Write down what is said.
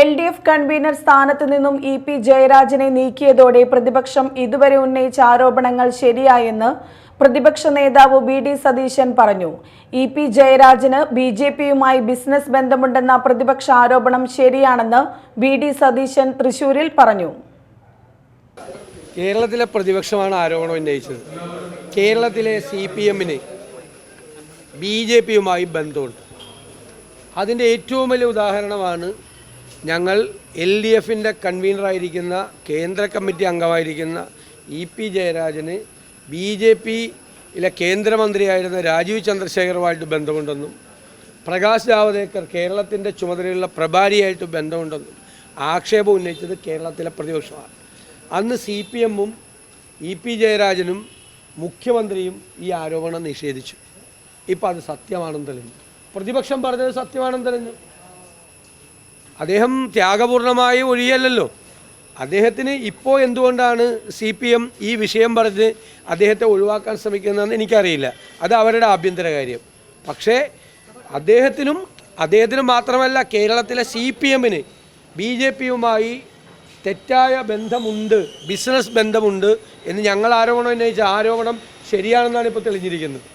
L D F convener സ്ഥാനത്ത് നിന്നും E P ജയരാജനെ നീക്കിയതോടെ പ്രതിപക്ഷം ഇതുവരെ ഉന്നയിച്ച ആരോപണങ്ങൾ ശരിയായെന്ന് പ്രതിപക്ഷ നേതാവ് വി ഡി സതീശൻ പറഞ്ഞു. ഇ പി ജയരാജന് ബി ജെ പിയുമായി ബിസിനസ് ബന്ധമുണ്ടെന്ന പ്രതിപക്ഷ ആരോപണം ശരിയാണെന്ന് വി ഡി സതീശൻ തൃശൂരിൽ പറഞ്ഞു. കേരളത്തിലെ പ്രതിപക്ഷമാണ് ആരോപണം ഉന്നയിച്ചത്. കേരളത്തിലെ സി പി എമ്മിന് ബി ജെ പിയുമായി ബന്ധമുണ്ട്. അതിന്റെ ഏറ്റവും വലിയ ഉദാഹരണമാണ് ഞങ്ങൾ എൽ ഡി എഫിന്റെ കൺവീനറായിരിക്കുന്ന കേന്ദ്ര കമ്മിറ്റി അംഗമായിരിക്കുന്ന ഇ പി ജയരാജന് ബി ജെ പിയിലെ കേന്ദ്രമന്ത്രിയായിരുന്ന രാജീവ് ചന്ദ്രശേഖറുമായിട്ട് ബന്ധമുണ്ടെന്നും പ്രകാശ് ജാവദേക്കർ കേരളത്തിന്റെ ചുമതലയുള്ള പ്രഭാരിയായിട്ട് ബന്ധമുണ്ടെന്നും ആക്ഷേപം ഉന്നയിച്ചത് കേരളത്തിലെ പ്രതിപക്ഷമാണ്. അന്ന് സി പി എമ്മും ഇ പി ജയരാജനും മുഖ്യമന്ത്രിയും ഈ ആരോപണം നിഷേധിച്ചു. ഇപ്പം അത് സത്യമാണെന്ന് തെളിഞ്ഞു. പ്രതിപക്ഷം പറഞ്ഞത് സത്യമാണെന്ന് തെളിഞ്ഞു. അദ്ദേഹം ത്യാഗപൂർണമായി ഒഴിയല്ലല്ലോ. അദ്ദേഹത്തിന് ഇപ്പോൾ എന്തുകൊണ്ടാണ് സി പി എം ഈ വിഷയം പറഞ്ഞ് അദ്ദേഹത്തെ ഒഴിവാക്കാൻ ശ്രമിക്കുന്നതെന്ന് എനിക്കറിയില്ല. അത് അവരുടെ ആഭ്യന്തര കാര്യം. പക്ഷേ അദ്ദേഹത്തിനും അദ്ദേഹത്തിന് മാത്രമല്ല കേരളത്തിലെ സി പി എമ്മിന് ബി ജെ പിയുമായി തെറ്റായ ബന്ധമുണ്ട് ബിസിനസ് ബന്ധമുണ്ട് എന്ന് ഞങ്ങൾ ആരോപണം ഉന്നയിച്ച ആരോപണം ശരിയാണെന്നാണ് ഇപ്പോൾ തെളിഞ്ഞിരിക്കുന്നത്.